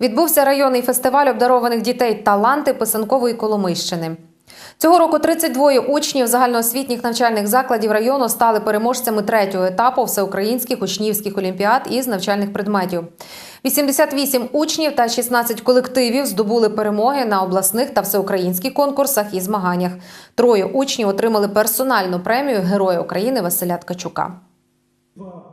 Відбувся районний фестиваль обдарованих дітей таланти писанкової Коломийщини. Цього року 32 учнів загальноосвітніх навчальних закладів району стали переможцями третього етапу всеукраїнських учнівських олімпіад із навчальних предметів. 88 учнів та 16 колективів здобули перемоги на обласних та всеукраїнських конкурсах і змаганнях. Троє учнів отримали персональну премію Героя України Василя Ткачука.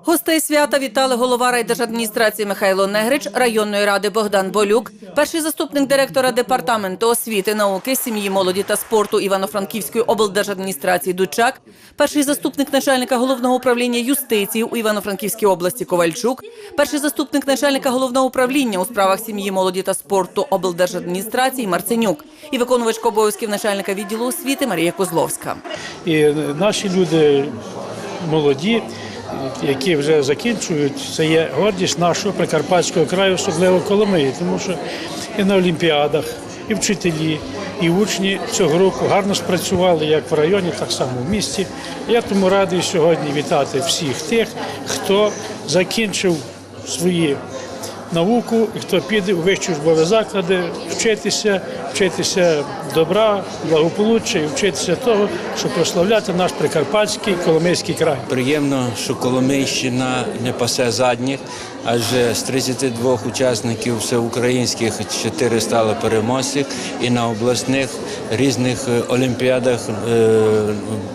Гостей свята вітали голова райдержадміністрації Михайло Негрич, районної ради Богдан Болюк, перший заступник директора департаменту освіти, науки, сім'ї, молоді та спорту Івано-Франківської облдержадміністрації Дучак, перший заступник начальника головного управління юстиції у Івано-Франківській області Ковальчук, перший заступник начальника головного управління у справах сім'ї, молоді та спорту облдержадміністрації Марценюк і виконувачка обов'язків начальника відділу освіти Марія Козловська. І наші люди молоді, які вже закінчують, це є гордість нашого Прикарпатського краю, особливо Коломиї, тому що і на Олімпіадах, і вчителі, і учні цього року гарно спрацювали як в районі, так само в місті. Я тому радий сьогодні вітати всіх тих, хто закінчив свої науку і хто піде у вищі учбові заклади вчитися, вчитися добра, благополуччя і вчитися того, щоб прославляти наш Прикарпатський Коломийський край. Приємно, що Коломийщина не пасе задніх, адже з 32 учасників всеукраїнських 4 стали переможців, і на обласних різних е, олімпіадах е,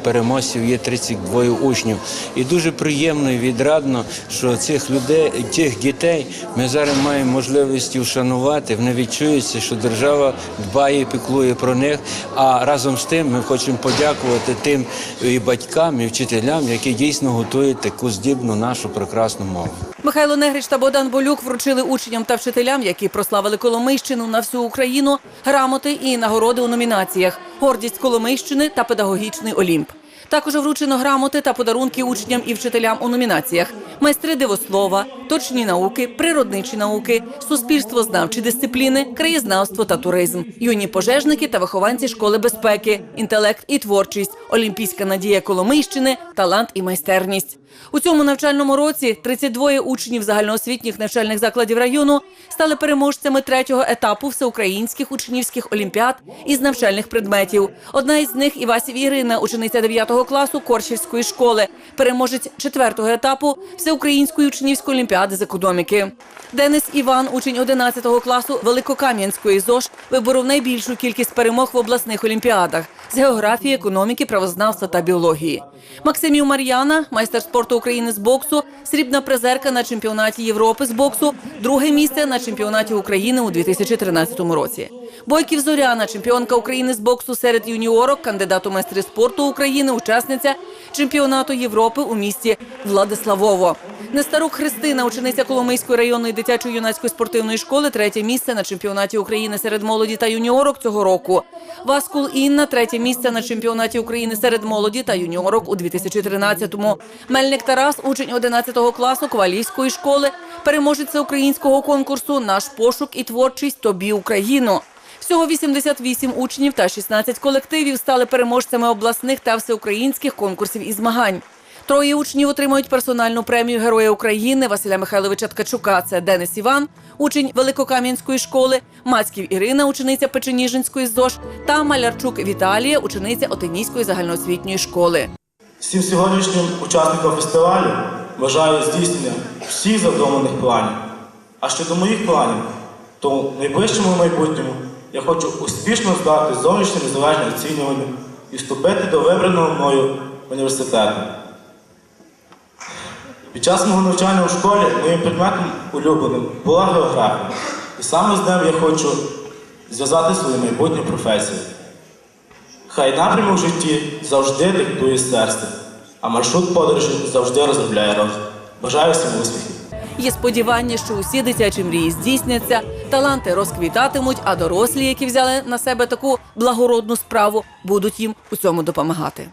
переможців є 32 учнів. І дуже приємно і відрадно, що цих людей, тих дітей ми зараз маємо можливість вшанувати. Вони відчуються, що держава дбає піклує про них. А разом з тим ми хочемо подякувати тим і батькам, і вчителям, які дійсно готують таку здібну нашу прекрасну мову. Михайло Негрич та Богдан Болюк вручили учням та вчителям, які прославили Коломийщину на всю Україну, грамоти і нагороди у номінаціях Гордість Коломийщини та Педагогічний Олімп. Також вручено грамоти та подарунки учням і вчителям у номінаціях майстри дивослова, точні науки, природничі науки, суспільствознавчі дисципліни, краєзнавство та туризм, юні пожежники та вихованці школи безпеки, інтелект і творчість, олімпійська надія Коломийщини, талант і майстерність. У цьому навчальному році 32 учнів загальноосвітніх навчальних закладів району стали переможцями третього етапу всеукраїнських учнівських олімпіад із навчальних предметів. Одна із них Івасів Ірина, учениця 9 класу Коршівської школи, переможець четвертого етапу всеукраїнської учнівської олімпіади з економіки. Денис Іван, учень 11 класу Великокам'янської ЗОЖ, виборов найбільшу кількість перемог в обласних олімпіадах з географії, економіки, правознавства та біології. Максимів Мар'яна, майстер спорту України з боксу, срібна призерка на чемпіонаті Європи з боксу, друге місце на чемпіонаті України у 2013 році. Бойків Зоряна, чемпіонка України з боксу серед юніорок, кандидат у майстри спорту України, учасниця чемпіонату Європи у місті Владиславово. Нестарук Христина, учениця Коломийської районної дитячо-юнацької спортивної школи, третє місце на чемпіонаті України серед молоді та юніорок цього року. Васкул Інна, третє місце на чемпіонаті України серед молоді та юніорок у 2013-му. Мельник Тарас, учень 11 класу Ковалівської школи, переможець українського конкурсу Наш пошук і творчість Тобі Україну. Всього 88 учнів та 16 колективів стали переможцями обласних та всеукраїнських конкурсів і змагань. Троє учнів отримають персональну премію Героя України Василя Михайловича Ткачука. Це Денис Іван, учень Великокам'янської школи, Мацьків Ірина, учениця Печеніжинської ЗОЖ та Малярчук Віталія, учениця Отинійської загальноосвітньої школи. Всім сьогоднішнім учасникам фестивалю бажаю здійснення всіх задуманих планів. А щодо моїх планів, то в найближчому майбутньому я хочу успішно здати зовнішнє незалежне оцінювання і вступити до вибраного мною університету. Під час мого навчання у школі моїм предметом улюбленим була географія. І саме з ним я хочу зв'язати свою майбутню професію. Хай напрямок в житті завжди диктує серце, а маршрут подорожі завжди розробляє розум. Бажаю всім успіхів! Є сподівання, що усі дитячі мрії здійсняться, таланти розквітатимуть, а дорослі, які взяли на себе таку благородну справу, будуть їм у цьому допомагати.